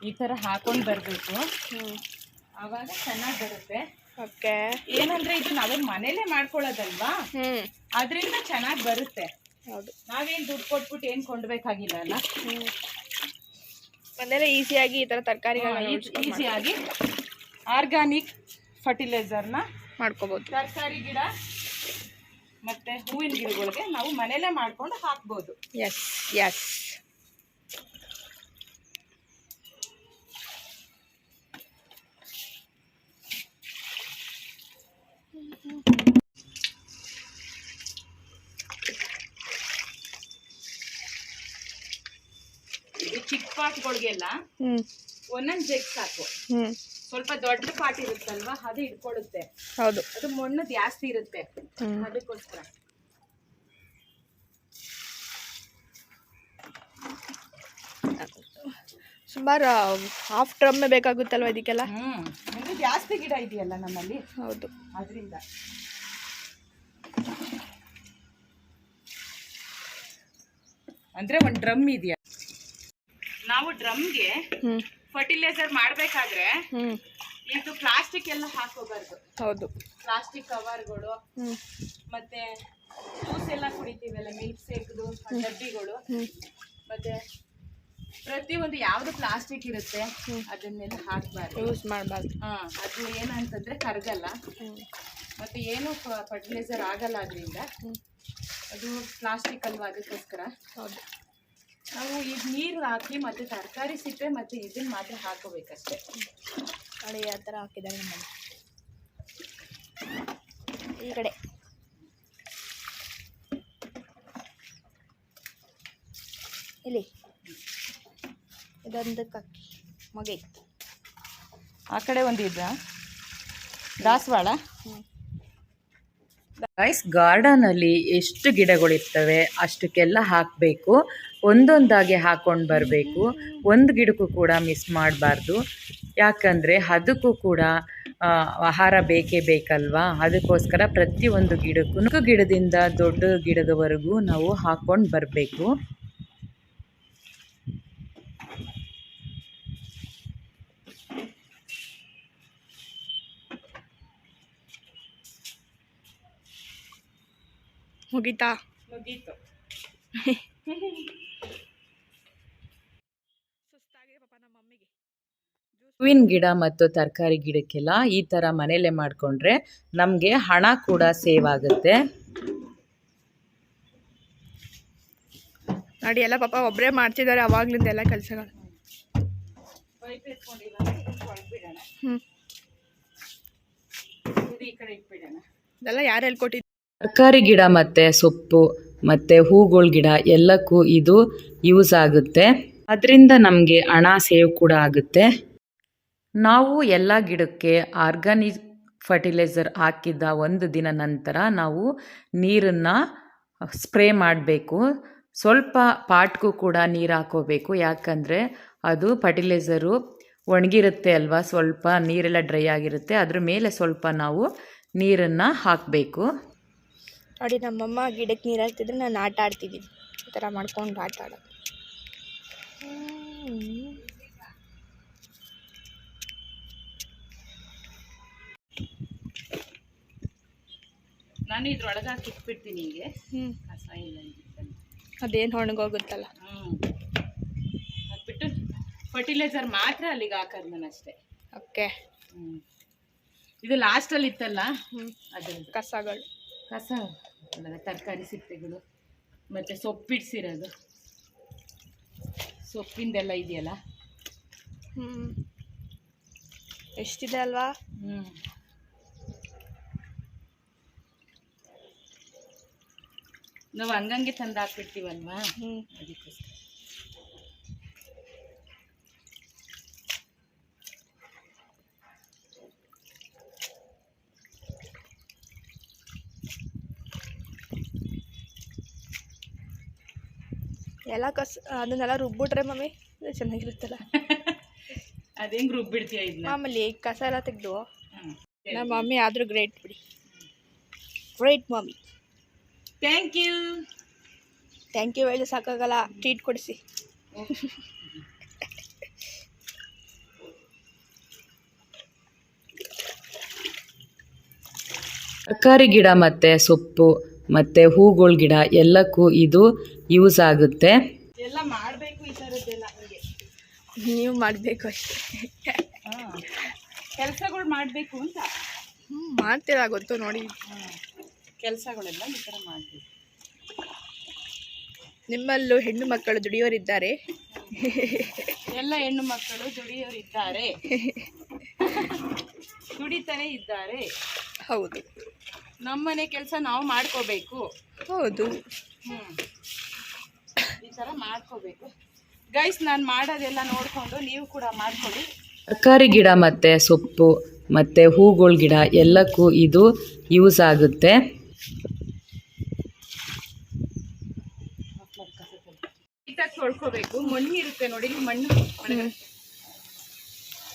[SPEAKER 1] ಈ ಥರ ಹಾಕೊಂಡು ಬರಬೇಕು. ಆವಾಗ ಚೆನ್ನಾಗಿ ಬರುತ್ತೆ.
[SPEAKER 2] ಓಕೆ.
[SPEAKER 1] ಏನಂದ್ರೆ ಇದು ನಾವೇನು ಮನೇಲೆ ಮಾಡ್ಕೊಳ್ಳೋದಲ್ವಾ? ಅದ್ರಿಂದ ಚೆನ್ನಾಗಿ ಬರುತ್ತೆ.
[SPEAKER 2] ಹೌದು.
[SPEAKER 1] ನಾವೇನು ದುಡ್ಡು ಕೊಟ್ಬಿಟ್ಟು ಏನು ಕೊಂಡ್ಬೇಕಾಗಿಲ್ಲ ಅಲ್ಲ?
[SPEAKER 2] ಮನೇಲೆ ಈಸಿಯಾಗಿ ಈ ಥರ ತರಕಾರಿಗಳನ್ನ
[SPEAKER 1] ಈಸಿಯಾಗಿ ಆರ್ಗಾನಿಕ್ ಫರ್ಟಿಲೈಸರ್ನ
[SPEAKER 2] ಮಾಡ್ಕೋಬೋದು.
[SPEAKER 1] ತರಕಾರಿ ಗಿಡ ಮತ್ತೆ ಹೂವಿನ ಗಿಡಗಳಿಗೆ ನಾವು ಮನೆಯಲ್ಲೇ ಮಾಡ್ಕೊಂಡು ಹಾಕ್ಬೋದು.
[SPEAKER 2] ಎಸ್ ಎಸ್
[SPEAKER 1] ಚಿಕ್ಕ ಪಾಟ್ಗಳಿಗೆಲ್ಲ ಒಂದೊಂದು ಜಗ್ ಸಾಕು.
[SPEAKER 2] ಹ್ಮ್.
[SPEAKER 1] ಸ್ವಲ್ಪ ದೊಡ್ಡ ಪಾಟ್ ಇರುತ್ತಲ್ವಾ ಅದು ಇಟ್ಕೊಳ್ಳುತ್ತೆ
[SPEAKER 2] ಹೌದು.
[SPEAKER 1] ಅದು ಮಣ್ಣು ಜಾಸ್ತಿ ಇರುತ್ತೆ. ಅದಕ್ಕೋಸ್ಕರ.
[SPEAKER 2] ಸುಮಾರು ಹಾಫ್ ಡ್ರಮ್ಮೇ ಬೇಕಾಗುತ್ತಲ್ವ ಇದಕ್ಕೆಲ್ಲ?
[SPEAKER 1] ಅಂದ್ರೆ ಜಾಸ್ತಿ ಗಿಡ ಇದೆಯಲ್ಲ ನಮ್ಮಲ್ಲಿ?
[SPEAKER 2] ಹೌದು.
[SPEAKER 1] ಅದರಿಂದ. ಅಂದ್ರೆ ಒಂದು ಡ್ರಮ್ ಇದೆಯಾ? ನಾವು ಡ್ರಮ್ಗೆ ಫರ್ಟಿಲೈಸರ್ ಮಾಡಬೇಕಾದ್ರೆ ಇದು ಪ್ಲಾಸ್ಟಿಕ್ ಎಲ್ಲ ಹಾಕೋಬಾರ್ದು
[SPEAKER 2] ಹೌದು.
[SPEAKER 1] ಪ್ಲಾಸ್ಟಿಕ್ ಕವರ್ಗಳು
[SPEAKER 2] ಗಳು
[SPEAKER 1] ಮತ್ತೆ ಜ್ಯೂಸ್ ಎಲ್ಲ ಕುಡಿತೀವಲ್ಲ ಮಿಲ್ಕ್ ಶೇಕ್ದು ಡಬ್ಬಿಗಳು. ಮತ್ತೆ ಪ್ರತಿ ಪ್ರತಿಯೊಂದು ಯಾವ್ದು ಪ್ಲಾಸ್ಟಿಕ್ ಇರುತ್ತೆ ಅದನ್ನೆಲ್ಲ ಹಾಕಬಾರ್ದು.
[SPEAKER 2] ಯೂಸ್ ಮಾಡಬಾರ್ದು.
[SPEAKER 1] ಹಾ ಅದು ಏನಂತಂದ್ರೆ ಕರಗಲ್ಲ. ಮತ್ತೆ ಏನು ಫರ್ಟಿಲೈಸರ್ ಆಗಲ್ಲ ಅದರಿಂದ. ಅದು ಪ್ಲಾಸ್ಟಿಕ್ ಅಲ್ವಾ ಅದಕ್ಕೋಸ್ಕರ
[SPEAKER 2] ಹೌದು.
[SPEAKER 1] ನಾವು ಈಗ ನೀರು ಹಾಕಿ ಮತ್ತು ತರಕಾರಿ ಸಿಪ್ಪೆ ಮತ್ತು ಇದನ್ನ ಮಾತ್ರ ಹಾಕೋಬೇಕಷ್ಟೆ.
[SPEAKER 2] ನೋಡಿ ಯಾವ ಥರ ಹಾಕಿದ್ದಾರೆ ನಮ್ಮ ಈ ಕಡೆ. ಇಲ್ಲಿ. ಇದೊಂದು ಕಕ್ಕಿ ಮಗೆ.
[SPEAKER 1] ಆ ಕಡೆ ಒಂದು ಇದ ದಾಸವಾಳ?
[SPEAKER 2] ಗಾರ್ಡನ್
[SPEAKER 1] ಅಲ್ಲಿ ಗಾರ್ಡನಲ್ಲಿ ಎಷ್ಟು ಗಿಡಗಳಿರ್ತವೆ ಅಷ್ಟಕ್ಕೆಲ್ಲ ಹಾಕಬೇಕು. ಒಂದೊಂದಾಗಿ ಹಾಕೊಂಡು ಬರಬೇಕು. ಒಂದು ಗಿಡಕ್ಕೂ ಕೂಡ ಮಿಸ್ ಮಾಡಬಾರ್ದು. ಯಾಕಂದರೆ ಅದಕ್ಕೂ ಕೂಡ ಆಹಾರ ಬೇಕೇ ಬೇಕಲ್ವಾ? ಅದಕ್ಕೋಸ್ಕರ ಪ್ರತಿಯೊಂದು ಗಿಡಕ್ಕೂ ಗಿಡದಿಂದ ದೊಡ್ಡ ಗಿಡದವರೆಗೂ ನಾವು ಹಾಕ್ಕೊಂಡು ಬರಬೇಕು.
[SPEAKER 2] ಮುಗಿತಾ?
[SPEAKER 1] ಮುಗೀತು
[SPEAKER 2] ಸುಸ್ತಾಗಿದೆ ಪಾಪ ನಮ್ಮ ಮಮ್ಮಿಗೆ
[SPEAKER 1] ಹೂವಿನ ಗಿಡ ಮತ್ತು ತರಕಾರಿ ಗಿಡಕ್ಕೆಲ್ಲ ಈ ಥರ ಮನೇಲೆ ಮಾಡಿಕೊಂಡ್ರೆ ನಮಗೆ ಹಣ ಕೂಡ ಸೇವ್ ಆಗುತ್ತೆ.
[SPEAKER 2] ನೋಡಿ ಎಲ್ಲ ಪಾಪ ಒಬ್ಬರೇ ಮಾಡ್ತಿದ್ದಾರೆ ಅವಾಗ್ಲಿಂದ ಎಲ್ಲ ಕೆಲಸಗಳು. ಇದೆಲ್ಲ ಯಾರು ಹೇಳ್ಕೊಟ್ಟಿದ್ದು
[SPEAKER 1] ತರಕಾರಿ ಗಿಡ ಮತ್ತು ಸೊಪ್ಪು ಮತ್ತು ಹೂಗಳ ಗಿಡ ಎಲ್ಲಕ್ಕೂ ಇದು ಯೂಸ್ ಆಗುತ್ತೆ. ಅದರಿಂದ ನಮಗೆ ಹಣ ಸೇವ್ ಕೂಡ ಆಗುತ್ತೆ. ನಾವು ಎಲ್ಲ ಗಿಡಕ್ಕೆ ಆರ್ಗಾನಿಕ್ ಫರ್ಟಿಲೈಸರ್ ಹಾಕಿದ ಒಂದು ದಿನ ನಂತರ ನಾವು ನೀರನ್ನು ಸ್ಪ್ರೇ ಮಾಡಬೇಕು. ಸ್ವಲ್ಪ ಪಾಟ್ಗೂ ಕೂಡ ನೀರು ಹಾಕೋಬೇಕು. ಯಾಕಂದರೆ ಅದು ಫರ್ಟಿಲೈಸರು ಒಣಗಿರುತ್ತೆ ಅಲ್ವಾ? ಸ್ವಲ್ಪ ನೀರೆಲ್ಲ ಡ್ರೈ ಆಗಿರುತ್ತೆ. ಅದ್ರ ಮೇಲೆ ಸ್ವಲ್ಪ ನಾವು ನೀರನ್ನು ಹಾಕಬೇಕು.
[SPEAKER 2] ನೋಡಿ ನಮ್ಮಮ್ಮ ಗಿಡಕ್ಕೆ ನೀರು ಹಾಕ್ತಿದ್ರೆ ನಾನು ಆಟ ಆಡ್ತಿದ್ದೀನಿ. ಈ ಥರ ಮಾಡ್ಕೊಂಡು ಆಟ ಆಡೋದು.
[SPEAKER 1] ನಾನು ಇದ್ರೊಳಗೆ ಹಾಕಿ ಇಟ್ಬಿಡ್ತೀನಿ ಹಿಂಗೆ
[SPEAKER 2] ಹ್ಮ್.
[SPEAKER 1] ಕಸ ಇಲ್ಲ.
[SPEAKER 2] ಅದೇನು ಒಣಗೋಗುತ್ತಲ್ಲ.
[SPEAKER 1] ಹ್ಮ್. ಹಾಕ್ಬಿಟ್ಟು ಫರ್ಟಿಲೈಸರ್ ಮಾತ್ರ ಅಲ್ಲಿಗೆ ಹಾಕೋದು ನಾನು ಅಷ್ಟೇ.
[SPEAKER 2] ಓಕೆ.
[SPEAKER 1] ಹ್ಞೂ ಇದು ಲಾಸ್ಟಲ್ಲಿ ಇತ್ತಲ್ಲ?
[SPEAKER 2] ಹ್ಞೂ
[SPEAKER 1] ಅದರದ್ದು.
[SPEAKER 2] ಕಸಗಳು.
[SPEAKER 1] ಕಸ. ಅಲ್ಲ ತರಕಾರಿ ಸಿಪ್ಪೆಗಳು ಮತ್ತು ಸೊಪ್ಪಿಡ್ಸಿರೋದು ಸೊಪ್ಪಿಂದೆಲ್ಲ ಇದೆಯಲ್ಲ?
[SPEAKER 2] ಹ್ಞೂ ಎಷ್ಟಿದೆ ಅಲ್ವಾ?
[SPEAKER 1] ಹ್ಞೂ ನಾವು ಹಂಗಂಗೆ ತಂದು ಹಾಕ್ಬಿಡ್ತೀವಲ್ವಾ?
[SPEAKER 2] ಹ್ಞೂ
[SPEAKER 1] ಅದಕ್ಕೋಸ್ಕರ.
[SPEAKER 2] ಎಲ್ಲ ಕಸ ಅದನ್ನೆಲ್ಲ ರುಬ್ಬಿಟ್ರೆ ಮಮ್ಮಿ ಚೆನ್ನಾಗಿರುತ್ತಲ್ಲ.
[SPEAKER 1] ಅದೇ ರುಬ್ಬಿಡ್ತೀಯ ಇದನ್ನ
[SPEAKER 2] ಕಸ ಎಲ್ಲ ತೆಗೆದು. ನಮ್ಮ ಮಮ್ಮಿ ಆದರೂ ಗ್ರೇಟ್ ಬಿಡಿ. Great mummy.
[SPEAKER 1] Thank you
[SPEAKER 2] thank you ಹೇಳಿ ಸಾಕಾಗಲ್ಲ ಟ್ರೀಟ್ ಕೊಡಿಸಿ.
[SPEAKER 1] ತರಕಾರಿ ಗಿಡ ಮತ್ತು ಸೊಪ್ಪು ಮತ್ತು ಹೂಗಳ ಗಿಡ ಎಲ್ಲಕ್ಕೂ ಇದು ಯೂಸ್ ಆಗುತ್ತೆ. ಎಲ್ಲ ಮಾಡಬೇಕು ಈ ಥರದ್ದೆಲ್ಲ
[SPEAKER 2] ನೀವು ಮಾಡಬೇಕು ಅಷ್ಟೇ.
[SPEAKER 1] ಕೆಲಸಗಳು ಮಾಡಬೇಕು ಅಂತ.
[SPEAKER 2] ಹ್ಞೂ ಮಾಡ್ತೀರಾ ಗೊತ್ತು ನೋಡಿ.
[SPEAKER 1] ಕೆಲಸಗಳೆಲ್ಲ ಈ ಥರ ಮಾಡಬೇಕು
[SPEAKER 2] ನಿಮ್ಮಲ್ಲೂ ಹೆಣ್ಣು ಮಕ್ಕಳು ದುಡಿಯೋರಿದ್ದಾರೆ.
[SPEAKER 1] ಎಲ್ಲ ಹೆಣ್ಣು ಮಕ್ಕಳು ದುಡಿಯೋರಿದ್ದಾರೆ. ದುಡಿತಾನೆ ಇದ್ದಾರೆ.
[SPEAKER 2] ಹೌದು.
[SPEAKER 1] ನಮ್ಮನೆ ಕೆಲಸ ನಾವು ಮಾಡ್ಕೋಬೇಕು.
[SPEAKER 2] ಹೌದು.
[SPEAKER 1] ಹ್ಞೂ ಈ ಥರ ಮಾಡ್ಕೋಬೇಕು. ಗೈಸ್ ನಾನು ಮಾಡೋದೆಲ್ಲ ನೋಡಿಕೊಂಡು ನೀವು ಕೂಡ ಮಾಡ್ಕೊಳ್ಳಿ. ತರಕಾರಿ ಗಿಡ ಮತ್ತು ಸೊಪ್ಪು ಮತ್ತು ಹೂಗಳ ಗಿಡ ಎಲ್ಲಕ್ಕೂ ಇದು ಯೂಸ್ ಆಗುತ್ತೆ. ತೊಳ್ಕೊಬೇಕು. ಮಣ್ಣು ಇರುತ್ತೆ ನೋಡಿ ಮಣ್ಣು.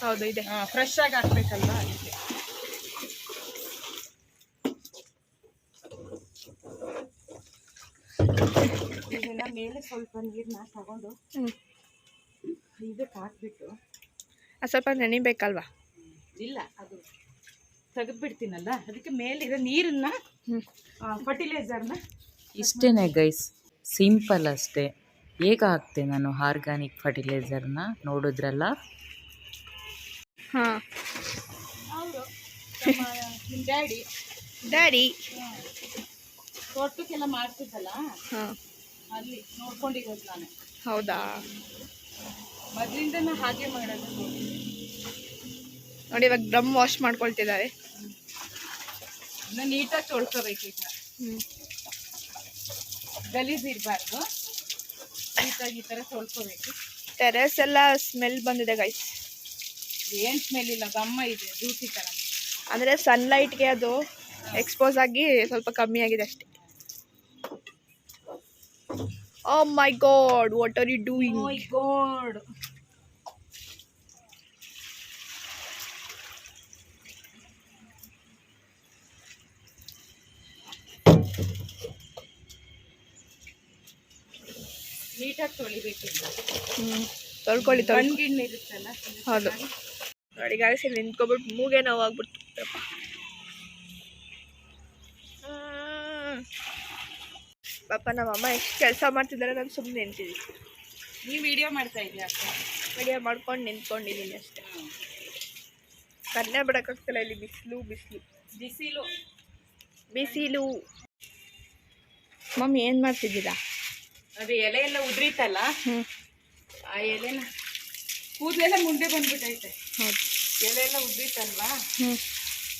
[SPEAKER 2] ಹೌದು ಇದೆ.
[SPEAKER 1] ಫ್ರೆಶ್ ಆಗಿ ಹಾಕ್ಬೇಕಲ್ವಾ ಅದಕ್ಕೆ. ಇದನ್ನ ಮೇಲೆ ಸ್ವಲ್ಪ ನೀರನ್ನ ತಗೊಂಡು ಇದಕ್ಕೆ ಹಾಕ್ಬಿಟ್ಟು
[SPEAKER 2] ಸ್ವಲ್ಪ ನೆನಿಬೇಕಲ್ವಾ?
[SPEAKER 1] ಇಲ್ಲ ಅದು ತೆಗೆದ್ಬಿಡ್ತೀನಲ್ಲ? ಅದಕ್ಕೆ ಮೇಲಿರೋ ನೀರನ್ನ
[SPEAKER 2] ಹ್ಞೂ
[SPEAKER 1] ಫರ್ಟಿಲೈಸರ್ನ ಇಷ್ಟೇನೆ ಗೈಸ್ ಸಿಂಪಲ್ ಅಷ್ಟೇ. ಹೇಗೆ ಹಾಕ್ತೆ ನಾನು ಆರ್ಗ್ಯಾನಿಕ್ ಫರ್ಟಿಲೈಸರ್ನ ನೋಡಿದ್ರಲ್ಲ?
[SPEAKER 2] ಹಾಂ.
[SPEAKER 1] ಡ್ಯಾಡಿ
[SPEAKER 2] ಡ್ಯಾಡಿ
[SPEAKER 1] ತೋಟಕ್ಕೆಲ್ಲ ಮಾಡ್ತಿದ್ದಲ್ಲ?
[SPEAKER 2] ಹಾಂ.
[SPEAKER 1] ಅಲ್ಲಿ ನೋಡ್ಕೊಂಡಿರೋದು ನಾನು.
[SPEAKER 2] ಹೌದಾ?
[SPEAKER 1] ಮೊದಲಿಂದ ಹಾಗೆ ಮಾಡೋದು
[SPEAKER 2] ನೋಡಿ ಇವಾಗ ಡ್ರಮ್ ವಾಶ್ ಮಾಡ್ಕೊಳ್ತಿದ್ದಾರೆ.
[SPEAKER 1] ನೀಟಾಗಿ ತೊಳ್ಕೋಬೇಕು ಈಗ. ಗಲೀಜು ಇರಬಾರ್ದು. ನೀಟಾಗಿ ಈ ಥರ ತೊಳ್ಕೋಬೇಕು.
[SPEAKER 2] ಟೆರೆಸ್ ಎಲ್ಲ ಸ್ಮೆಲ್ ಬಂದಿದೆ ಗೈಸ್
[SPEAKER 1] ಏನು ಸ್ಮೆಲ್ ಇಲ್ಲ ಗಮ್ಮ ಇದೆ ಜ್ಯೂಸಿ ಥರ
[SPEAKER 2] ಅಂದರೆ ಸನ್ಲೈಟ್ಗೆ ಅದು ಎಕ್ಸ್ಪೋಸ್ ಆಗಿ ಸ್ವಲ್ಪ ಕಮ್ಮಿ ಆಗಿದೆ ಅಷ್ಟೇ. ಓ my god what are you doing
[SPEAKER 1] ಗೋಡ್ ನೀಟಾಗಿ ತೊಳಿಬೇಕು
[SPEAKER 2] ತೊಳ್ಕೊಳ್ಳಿ
[SPEAKER 1] ತೊಳ್ಗಿಣ್ಣು ಇರುತ್ತಲ್ಲ
[SPEAKER 2] ಹೌದು. ನೋಡಿ ಗಾಯ್ಸ್ ನಿಂತ್ಕೊಬಿಟ್ಟು ಮೂಗೆ ಪಾಪ ನಮ್ಮ ಪಾಪ ನಮ್ಮಮ್ಮ ಎಷ್ಟು ಕೆಲಸ ಮಾಡ್ತಿದ್ದಾರೆ ನಾನು ಸುಮ್ಮನೆ ನಿಂತಿದ್ದೀನಿ.
[SPEAKER 1] ನೀವು ವಿಡಿಯೋ ಮಾಡ್ತಾ ಇದೆಯಾ
[SPEAKER 2] ವಿಡಿಯೋ ಮಾಡ್ಕೊಂಡು ನಿಂತ್ಕೊಂಡಿದ್ದೀನಿ ಅಷ್ಟೇ. ಕನ್ನೆ ಬಿಡೋಕ್ಕಾಗ್ತಿಲ್ಲ ಇಲ್ಲಿ ಬಿಸಿಲು ಬಿಸಿಲು.
[SPEAKER 1] ಬಿಸಿಲು.
[SPEAKER 2] ಬಿಸಿಲು. ಮಮ್ಮಿ ಏನು ಮಾಡ್ತಿದ್ದೀರಾ?
[SPEAKER 1] ಅದು ಎಲೆ ಎಲ್ಲ ಉದ್ರಿತಲ್ಲ? ಆ ಎಲೆನ ಕೂದಲೆಲ್ಲ ಮುಂದೆ ಬಂದ್ಬಿಟ್ಟೈತೆ. ಎಲೆ ಎಲ್ಲ ಉದ್ರಿತಲ್ವಾ?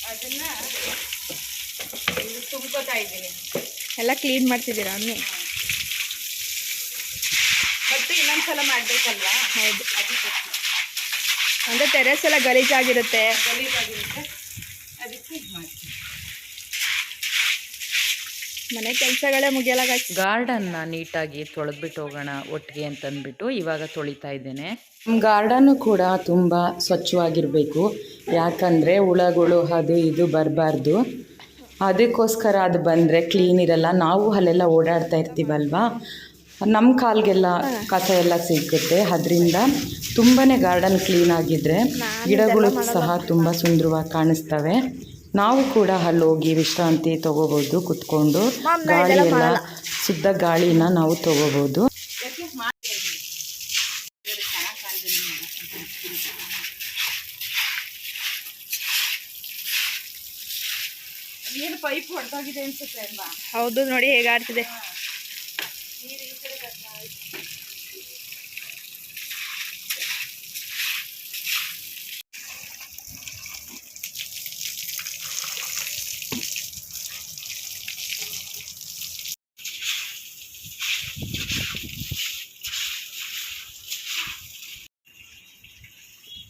[SPEAKER 1] ಅದನ್ನ ತುಂಬ್ಕೋತಾ ಇದ್ದೀನಿ.
[SPEAKER 2] ಎಲ್ಲ ಕ್ಲೀನ್ ಮಾಡ್ತಿದ್ದೀರಾ ಅನ್ನಿ
[SPEAKER 1] ಮತ್ತೆ ಇನ್ನೊಂದ್ಸಲ ಮಾಡ್ಬೇಕಲ್ವಾ?
[SPEAKER 2] ಹೌದು.
[SPEAKER 1] ಅದಕ್ಕೆ
[SPEAKER 2] ಅಂದರೆ ಟೆರೆಸ್ ಎಲ್ಲ ಗಲೀಜಾಗಿರುತ್ತೆ.
[SPEAKER 1] ಗಲೀಜಾಗಿರುತ್ತೆ ಅದಕ್ಕೆ ಇದ್ ಮಾಡ್ತೀನಿ
[SPEAKER 2] ಮನೆ ಕೆಲಸಗಳೇ ಮುಗಿಯಲ್ಲ ಗಾಯ್ಸ್
[SPEAKER 1] ಗಾರ್ಡನ್ನ ನೀಟಾಗಿ ತೊಳೆದ್ಬಿಟ್ಟು ಹೋಗೋಣ ಒಟ್ಟಿಗೆ ಅಂತಂದ್ಬಿಟ್ಟು ಇವಾಗ ತೊಳಿತಾ ಇದ್ದೇನೆ. ಗಾರ್ಡನ್ನು ಕೂಡ ತುಂಬ ಸ್ವಚ್ಛವಾಗಿರಬೇಕು. ಯಾಕಂದರೆ ಹುಳಗಳು ಅದು ಇದು ಬರಬಾರ್ದು. ಅದಕ್ಕೋಸ್ಕರ ಅದು ಬಂದರೆ ಕ್ಲೀನ್ ಇರಲ್ಲ. ನಾವು ಅಲ್ಲೆಲ್ಲ ಓಡಾಡ್ತಾ ಇರ್ತೀವಲ್ವಾ? ನಮ್ಮ ಕಾಲ್ಗೆಲ್ಲ ಕಸ ಎಲ್ಲ ಸಿಗುತ್ತೆ. ಅದರಿಂದ ತುಂಬಾ ಗಾರ್ಡನ್ ಕ್ಲೀನ್ ಆಗಿದ್ರೆ ಗಿಡಗಳು ಸಹ ತುಂಬ ಸುಂದರವಾಗಿ ಕಾಣಿಸ್ತವೆ. ನಾವು ಕೂಡ ಅಲ್ಲಿ ಹೋಗಿ ವಿಶ್ರಾಂತಿ ತಗೋಬಹುದು ಕುತ್ಕೊಂಡು ಗಾಳಿ ಎಲ್ಲ. ಶುದ್ಧ ಗಾಳಿನ ನಾವು ತಗೋಬಹುದು ಏನು ಪೈಪ್ ಹೊಡೆದೋಗಿದೆ ಅನ್ಸುತ್ತೆ ಅಲ್ವಾ?
[SPEAKER 2] ಹೌದು ನೋಡಿ ಹೇಗೆ ಆಡ್ತಿದೆ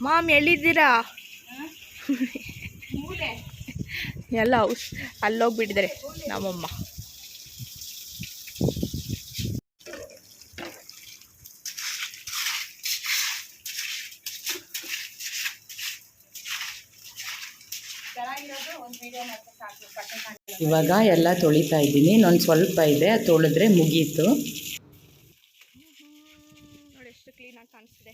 [SPEAKER 2] ಮಾಮ್ ಎಲ್ಲಿದ್ದೀರಾ? ಎಲ್ಲ ಔಷ್ ಅಲ್ಲೋಗ್ಬಿಟ್ಟಿದ್ದಾರೆ ನಮ್ಮಮ್ಮ.
[SPEAKER 1] ಇವಾಗ ಎಲ್ಲ ತೊಳಿತಾ ಇದ್ದೀನಿ. ಇನ್ನೊಂದು ಸ್ವಲ್ಪ ಇದೆ, ತೊಳೆದ್ರೆ ಮುಗೀತು
[SPEAKER 2] ನೋಡಿ ಎಷ್ಟು ಕ್ಲೀನಾಗಿ ಕಾಣಿಸ್ತಿದೆ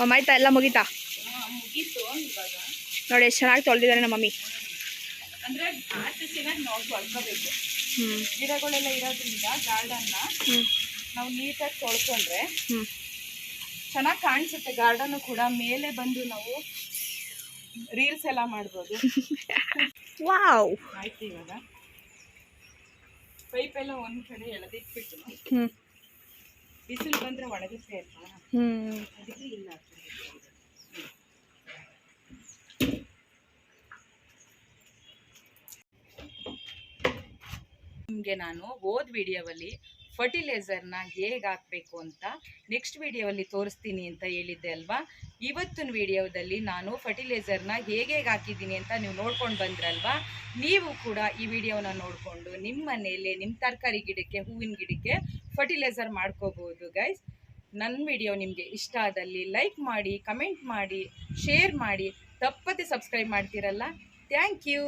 [SPEAKER 2] ಮಮ್ಮ ಆಯ್ತಾ ಎಲ್ಲ ಮುಗೀತಾ?
[SPEAKER 1] ಮುಗೀತು ಇವಾಗ
[SPEAKER 2] ನೋಡಿ ಎಷ್ಟು ಚೆನ್ನಾಗಿ ತೊಳೆದಿದ್ದಾರೆ ನಮ್ಮ ಮಮ್ಮಿ.
[SPEAKER 1] ಅಂದ್ರೆ ಆರ್ಟಿಸಿನಾಗಿ ನಾವು ತೊಳ್ಕೋಬೇಕು. ಗಿಡಗಳೆಲ್ಲ ಇರೋದ್ರಿಂದ ಗಾರ್ಡನ್ನ ನಾವು ನೀಟಾಗಿ ತೊಳ್ಕೊಂಡ್ರೆ ಚೆನ್ನಾಗಿ ಕಾಣಿಸುತ್ತೆ. ಗಾರ್ಡನ್ ಕೂಡ ಮೇಲೆ ಬಂದು ನಾವು ರೀಲ್ಸ್ ಎಲ್ಲ ಮಾಡ್ಬೋದು.
[SPEAKER 2] ವಾವ್.
[SPEAKER 1] ಆಯ್ತು ಇವಾಗ. ಪೈಪ್ ಎಲ್ಲ ಒಂದ್ ಕಡೆ ಎಳೆದಿಟ್ಬಿಟ್ಟು ಬಿಸಿಲು ಬಂದ್ರೆ ಒಣಗಿಸ್ತಾ
[SPEAKER 2] ಇರ್ತಾರ?
[SPEAKER 1] ಅದಕ್ಕೆ ಇಲ್ಲ. ನಿಮಗೆ ನಾನು ಹೋದ ವಿಡಿಯೋವಲ್ಲಿ ಫರ್ಟಿಲೈಸರ್ನ ಹೇಗೆ ಹಾಕಬೇಕು ಅಂತ ನೆಕ್ಸ್ಟ್ ವಿಡಿಯೋವಲ್ಲಿ ತೋರಿಸ್ತೀನಿ ಅಂತ ಹೇಳಿದ್ದೆ ಅಲ್ವಾ? ಇವತ್ತಿನ ವಿಡಿಯೋದಲ್ಲಿ ನಾನು ಫರ್ಟಿಲೈಸರ್ನ ಹೇಗೆ ಹೇಗೆ ಹಾಕಿದ್ದೀನಿ ಅಂತ ನೀವು ನೋಡ್ಕೊಂಡು ಬಂದ್ರಲ್ವಾ? ನೀವು ಕೂಡ ಈ ವಿಡಿಯೋನ ನೋಡಿಕೊಂಡು ನಿಮ್ಮ ಮನೆಯಲ್ಲಿ ನಿಮ್ಮ ತರಕಾರಿ ಗಿಡಕ್ಕೆ, ಹೂವಿನ ಗಿಡಕ್ಕೆ ಫರ್ಟಿಲೈಸರ್ ಮಾಡ್ಕೋಬೋದು ಗೈಸ್ ನನ್ನ ವಿಡಿಯೋ ನಿಮಗೆ ಇಷ್ಟ ಆದಲ್ಲಿ ಲೈಕ್ ಮಾಡಿ ಕಮೆಂಟ್ ಮಾಡಿ ಶೇರ್ ಮಾಡಿ, ತಪ್ಪದೆ ಸಬ್ಸ್ಕ್ರೈಬ್ ಮಾಡ್ತೀರಲ್ಲ? Thank you